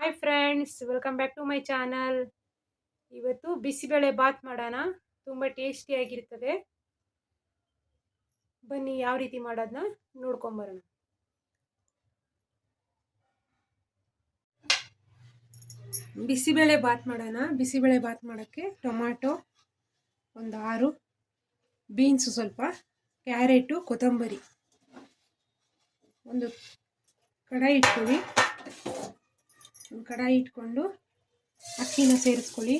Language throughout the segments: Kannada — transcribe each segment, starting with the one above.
Hi friends welcome back to my channel ಇವತ್ತು ಬಿಸಿಬೇಳೆ ಬಾತ್ ಮಾಡೋಣ. ತುಂಬ ಟೇಸ್ಟಿಯಾಗಿರ್ತದೆ ಬನ್ನಿ, ಯಾವ ರೀತಿ ಮಾಡೋದನ್ನ ನೋಡ್ಕೊಂಬರೋಣ ಬಿಸಿಬೇಳೆ ಬಾತ್ ಮಾಡೋಣ. ಬಿಸಿಬೇಳೆ ಬಾತ್ ಮಾಡೋಕ್ಕೆ ಟೊಮ್ಯಾಟೊ ಒಂದು ಆರು ಬೀನ್ಸು ಸ್ವಲ್ಪ, ಕ್ಯಾರೆಟು, ಕೊತ್ತಂಬರಿ. ಒಂದು ಕಡಾಯಿ ಇಟ್ಕೊಳ್ಳಿ ಒಂದು ಕಡಾಯಿ ಇಟ್ಕೊಂಡು ಅಕ್ಕಿನ ಸೇರಿಸ್ಕೊಳ್ಳಿ.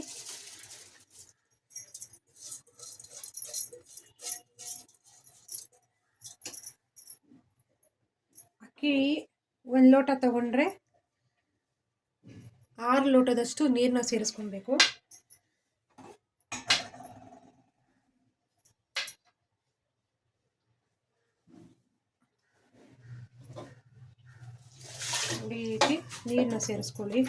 ಅಕ್ಕಿ ಒಂದು ಲೋಟ ತಗೊಂಡ್ರೆ ಆರು ಲೋಟದಷ್ಟು ನೀರನ್ನ ಸೇರಿಸ್ಕೊಳ್ಬೇಕು ಈ ರೀತಿ ನೀರನ್ನ ಸೇರಿಸ್ಕೊಳ್ಳಿ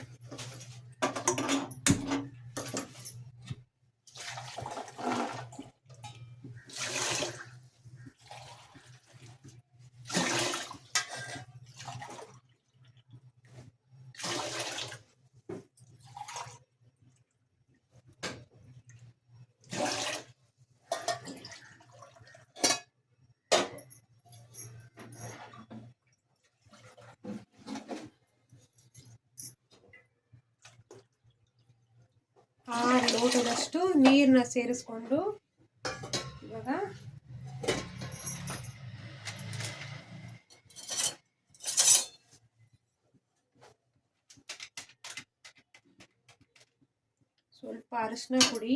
ಆರು ಲೋಟದಷ್ಟು ನೀರನ್ನ ಸೇರಿಸ್ಕೊಂಡು ಇವಾಗ ಸ್ವಲ್ಪ ಅರಿಶಿನ ಪುಡಿ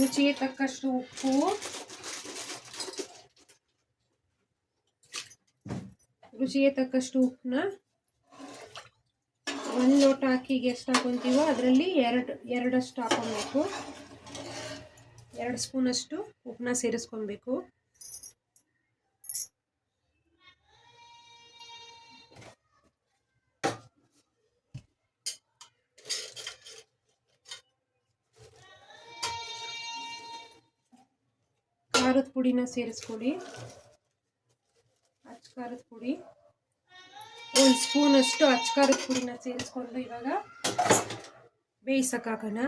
ರುಚಿಗೆ ತಕ್ಕಷ್ಟು ಉಪ್ಪು ರುಚಿಗೆ ತಕ್ಕಷ್ಟು ಉಪ್ಪನ್ನ ಒಂದು ಲೋಟ ಅಕ್ಕಿಗೆ ಎಷ್ಟು ಹಾಕೊತೀವೋ ಅದರಲ್ಲಿ ಎರಡು, ಎರಡಷ್ಟು ಹಾಕೊಬೇಕು. ಎರಡು ಸ್ಪೂನಷ್ಟು ಉಪ್ಪನ್ನ ಸೇರಿಸ್ಕೊಬೇಕು. ಖಾರದ ಪುಡಿನ ಸೇರಿಸ್ಕೊಳ್ಳಿ ಅಚ್ಚ ಖಾರದ ಪುಡಿ. ಒಂದು ಸ್ಪೂನಷ್ಟು ಅಚ್ಚ ಖಾರದ ಪುಡಿನ ಸೇರಿಸ್ಕೊಂಡು ಇವಾಗ ಬೇಯಿಸೋಕ್ಕಾಗೋಣ.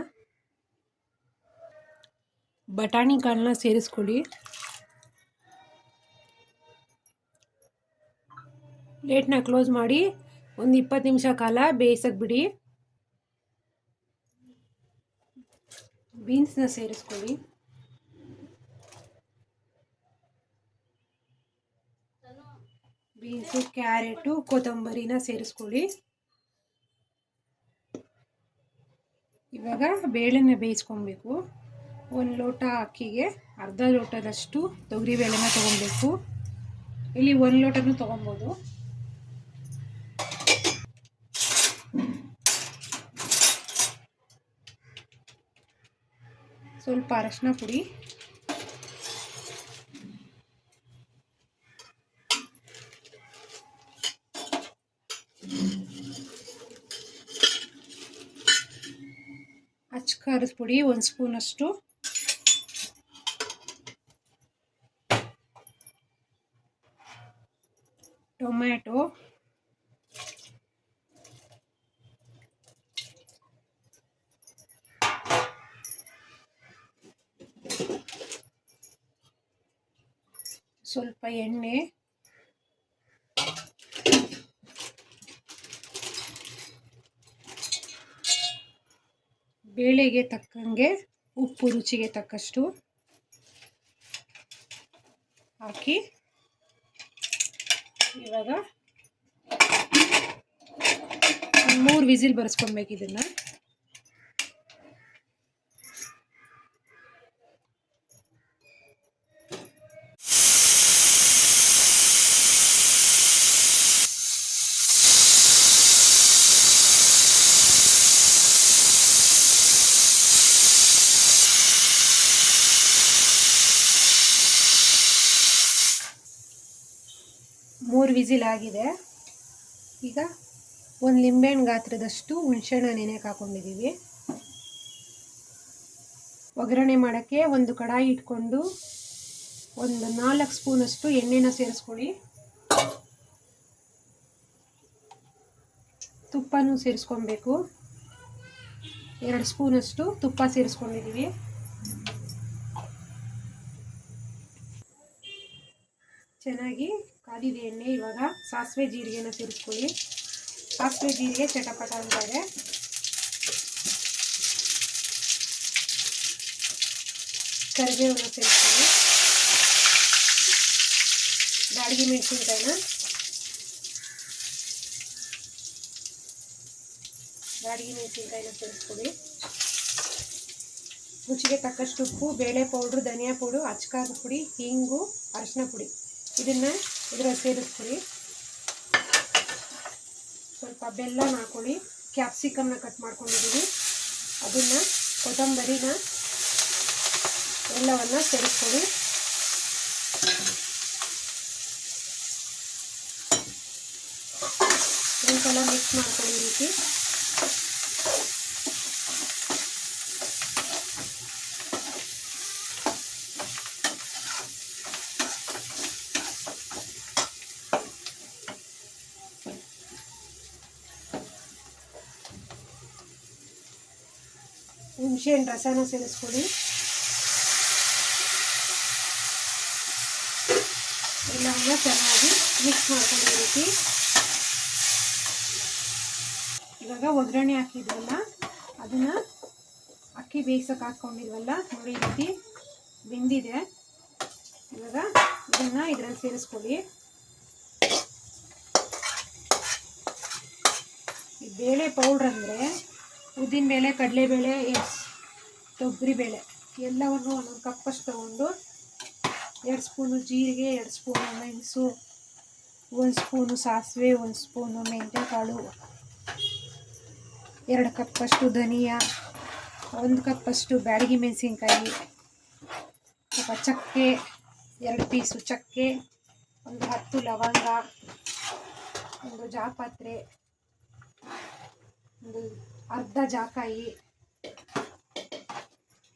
ಬಟಾಣಿ ಕಾಳನ್ನ ಸೇರಿಸ್ಕೊಳ್ಳಿ ಪ್ಲೇಟ್ನ ಕ್ಲೋಸ್ ಮಾಡಿ ಒಂದು ಇಪ್ಪತ್ತು ನಿಮಿಷ ಕಾಲ ಬೇಯಿಸಕ್ಕೆ ಬಿಡಿ ಬೀನ್ಸ್ನ ಸೇರಿಸ್ಕೊಳ್ಳಿ ಬೀನ್ಸು, ಕ್ಯಾರೆಟು, ಕೊತ್ತಂಬರಿನ ಸೇರಿಸ್ಕೊಳ್ಳಿ. ಇವಾಗ ಬೇಳೆನ ಬೇಯಿಸ್ಕೊಬೇಕು. ಒಂದು ಲೋಟ ಅಕ್ಕಿಗೆ ಅರ್ಧ ಲೋಟದಷ್ಟು ತೊಗರಿ ಬೇಳೆನ ತೊಗೊಬೇಕು. ಇಲ್ಲಿ ಒಂದು ಲೋಟನೂ ತೊಗೊಬೋದು. ಸ್ವಲ್ಪ ಅರಶಿನ ಪುಡಿ ಅಚ್ಚ ಖಾರದ ಪುಡಿ ಒಂದು ಸ್ಪೂನಷ್ಟು ಟೊಮ್ಯಾಟೊ ಸ್ವಲ್ಪ ಎಣ್ಣೆ ಬೇಳೆಗೆ ತಕ್ಕಂಗೆ ಉಪ್ಪು ರುಚಿಗೆ ತಕ್ಕಷ್ಟು ಹಾಕಿ ಇವಾಗ ಮೂರು ವಿಸಿಲ್ ಬರೆಸ್ಕೊಬೇಕು ಇದನ್ನು. ಮೂರು ವಿಸಿಲ್ ಆಗಿದೆ. ಈಗ ಒಂದು ಲಿಂಬೆಹಣ್ಣು ಗಾತ್ರದಷ್ಟು ಹುಣಸೆಹಣ್ಣ ನೆನೆಗೆ ಹಾಕೊಂಡಿದ್ದೀವಿ ಒಗ್ಗರಣೆ ಮಾಡೋಕ್ಕೆ ಒಂದು ಕಡಾಯಿ ಇಟ್ಕೊಂಡು ಒಂದು ನಾಲ್ಕು ಸ್ಪೂನಷ್ಟು ಎಣ್ಣೆನ ಸೇರಿಸ್ಕೊಳ್ಳಿ. ತುಪ್ಪನೂ ಸೇರಿಸ್ಕೊಬೇಕು. ಎರಡು ಸ್ಪೂನಷ್ಟು ತುಪ್ಪ ಸೇರಿಸ್ಕೊಂಡಿದ್ದೀವಿ ಚೆನ್ನಾಗಿ ಕಾದಿದೆ ಎಣ್ಣೆ ಇವಾಗ. ಸಾಸಿವೆ ಜೀರಿಗೆನ ಸೇರಿಸ್ಕೊಳ್ಳಿ ಸಾಸಿವೆ ಜೀರಿಗೆ ಚಟಪಟ ಅಂತಾರೆ ಕರಿಬೇವನ್ನ ಸೇರಿಸ್ಕೊಳ್ಳಿ ಬ್ಯಾಡಗಿ ಮೆಣಸಿನ್ಕಾಯಿನ ಬ್ಯಾಡಗಿ ಮೆಣಸಿನ್ಕಾಯಿನ ಸೇರಿಸ್ಕೊಳ್ಳಿ ರುಚಿಗೆ ತಕ್ಕಷ್ಟು ಉಪ್ಪು, ಬೇಳೆ ಪೌಡ್ರು, ಧನಿಯಾ ಪುಡಿ ಅಚ್ಕಾರದ ಪುಡಿ, ಹಿಂಗು, ಅರಿಶಿನ ಪುಡಿ. ಇದನ್ನು ಇದರ ಸೇರಿಸ್ಕೊಳ್ಳಿ ಸ್ವಲ್ಪ ಬೆಲ್ಲನ ಹಾಕೊಳ್ಳಿ ಕ್ಯಾಪ್ಸಿಕಮ್ನ ಕಟ್ ಮಾಡ್ಕೊಂಡಿದ್ದೀವಿ ಅದನ್ನು ಕೊತ್ತಂಬರಿನ ಎಲ್ಲವನ್ನು ಸೇರಿಸ್ಕೊಳ್ಳಿ. ಒಂದ್ಸಲ ಮಿಕ್ಸ್ ಮಾಡ್ಕೊಳ್ಳಿ ರೀತಿ. ಹುಣಸೆಹಣ್ಣು ರಸನ ಸೇರಿಸ್ಕೊಳ್ಳಿ ಎಲ್ಲವನ್ನ ಚೆನ್ನಾಗಿ ಮಿಕ್ಸ್ ಮಾಡ್ಕೊಂಡು ಈ ರೀತಿ ಇವಾಗ ಒಗ್ಗರಣೆ ಹಾಕಿದ್ವಲ್ಲ ಅದನ್ನು ಅಕ್ಕಿ ಬೇಯಿಸೋಕೆ ಹಾಕ್ಕೊಂಡಿದ್ವಲ್ಲ ನೋಡಿ ರೀತಿ ಬೆಂದಿದೆ. ಇವಾಗ ಇದನ್ನು ಇದರಲ್ಲಿ ಸೇರಿಸ್ಕೊಳ್ಳಿ ಈ ಬೇಳೆ ಪೌಡ್ರ್ ಅಂದರೆ ಉದ್ದಿನಬೇಳೆ ಕಡಲೆಬೇಳೆ ಎಸ್ ತೊಗರಿಬೇಳೆ ಎಲ್ಲವನ್ನು ಒಂದೊಂದು ಕಪ್ಪಷ್ಟು ತೊಗೊಂಡು ಎರಡು ಸ್ಪೂನು ಜೀರಿಗೆ, ಎರಡು ಸ್ಪೂನು ಮೆಣಸು, ಒಂದು ಸ್ಪೂನು ಸಾಸಿವೆ, ಒಂದು ಸ್ಪೂನು ಮೆಂತ್ಯಕಾಳು, ಎರಡು ಕಪ್ಪಷ್ಟು ಧನಿಯಾ, ಒಂದು ಕಪ್ಪಷ್ಟು ಬ್ಯಾಡಗಿ ಮೆಣಸಿನ್ಕಾಯಿ, ಸ್ವಲ್ಪ ಚಕ್ಕೆ, ಎರಡು ಪೀಸು ಚಕ್ಕೆ, ಒಂದು ಹತ್ತು ಲವಂಗ, ಒಂದು ಜಾಪತ್ರೆ, ಒಂದು ಅರ್ಧ ಜಾಕಾಯಿ,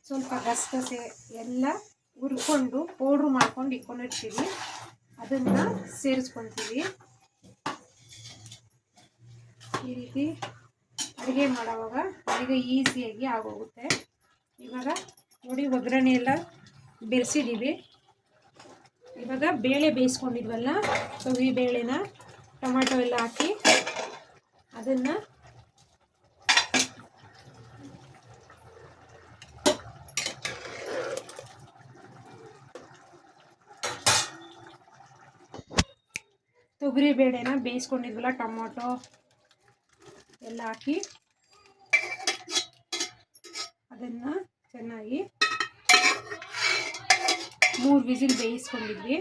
ಸ್ವಲ್ಪ ಗಸಗಸೆ ಎಲ್ಲ ಹುರ್ಕೊಂಡು ಪೌಡ್ರು ಮಾಡ್ಕೊಂಡು ಇಟ್ಕೊಂಡಿರ್ತೀವಿ. ಅದನ್ನು ಸೇರಿಸ್ಕೊತೀವಿ. ಈ ರೀತಿ ಅಡುಗೆ ಮಾಡೋವಾಗ ಅಡುಗೆ ಈಸಿಯಾಗಿ ಆಗೋಗುತ್ತೆ. ಇವಾಗ ನೋಡಿ ಒಗ್ಗರಣೆ ಎಲ್ಲ ಬೆರೆಸಿದ್ದೀವಿ ಇವಾಗ ಬೇಳೆ ಬೇಯಿಸ್ಕೊಂಡಿದ್ವಲ್ಲ ತೊಗರಿ ಬೇಳೆನ ಟೊಮಾಟೊ ಎಲ್ಲ ಹಾಕಿ ಅದನ್ನು ತೊಗರಿ ಬೇಳೆನ ಬೇಯಿಸ್ಕೊಂಡಿದ್ವಲ್ಲ, ಟೊಮೊಟೊ ಎಲ್ಲ ಹಾಕಿ ಅದನ್ನು ಚೆನ್ನಾಗಿ ಮೂರು ವಿಸಿಲ್ ಬೇಯಿಸ್ಕೊಂಡಿದ್ವಿ.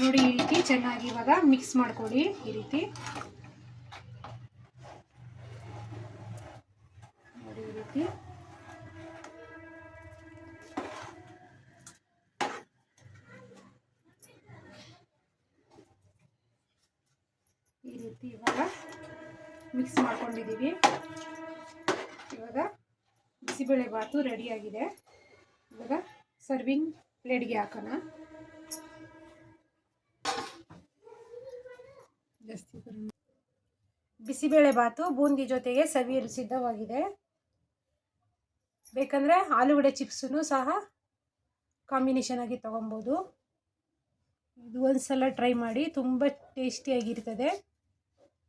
ನೋಡಿ, ಈ ರೀತಿ ಚೆನ್ನಾಗಿ ಇವಾಗ ಮಿಕ್ಸ್ ಮಾಡ್ಕೊಡಿ, ಈ ರೀತಿ. ನೋಡಿ, ಈ ರೀತಿ ಈ ರೀತಿ ಇವಾಗ ಮಿಕ್ಸ್ ಮಾಡ್ಕೊಂಡಿದ್ದೀವಿ. ಇವಾಗ ಬಿಸಿಬೇಳೆ ಬಾತು ರೆಡಿಯಾಗಿದೆ ಇವಾಗ ಸರ್ವಿಂಗ್ ಪ್ಲೇಟ್ಗೆ ಹಾಕೋಣ. ಜಾಸ್ತಿ ಬಿಸಿಬೇಳೆ ಬಾತು ಬೂಂದಿ ಜೊತೆಗೆ ಸವಿಯಲು ಸಿದ್ಧವಾಗಿದೆ. ಬೇಕಂದರೆ ಆಲೂಗಡ್ಡೆ ಚಿಪ್ಸನ್ನು ಸಹ ಕಾಂಬಿನೇಷನ್ ಆಗಿ ತೊಗೊಬೋದು. ಇದು ಒಂದು ಸಲ ಟ್ರೈ ಮಾಡಿ ತುಂಬ ಟೇಸ್ಟಿಯಾಗಿರ್ತದೆ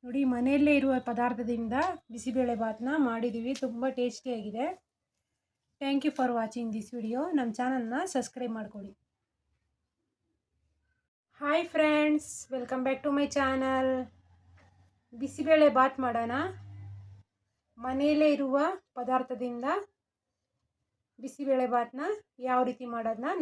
ನೋಡಿ, ಮನೆಯಲ್ಲೇ ಇರುವ ಪದಾರ್ಥದಿಂದ ಬಿಸಿಬೇಳೆ ಭಾತನ್ನ ಮಾಡಿದ್ದೀವಿ ತುಂಬ ಟೇಸ್ಟಿಯಾಗಿದೆ thank you for watching this video ನಮ್ಮ ಚಾನಲ್ನ ಸಬ್ಸ್ಕ್ರೈಬ್ ಮಾಡ್ಕೊಳ್ಳಿ hi friends welcome back to my channel bisibele bath ಮಾಡೋಣ. ಮನೆಯಲ್ಲೇ ಇರುವ ಪದಾರ್ಥದಿಂದ ಬಿಸಿಬೇಳೆ ಬಾತನ್ನ ಯಾವ ರೀತಿ ಮಾಡೋದನ್ನ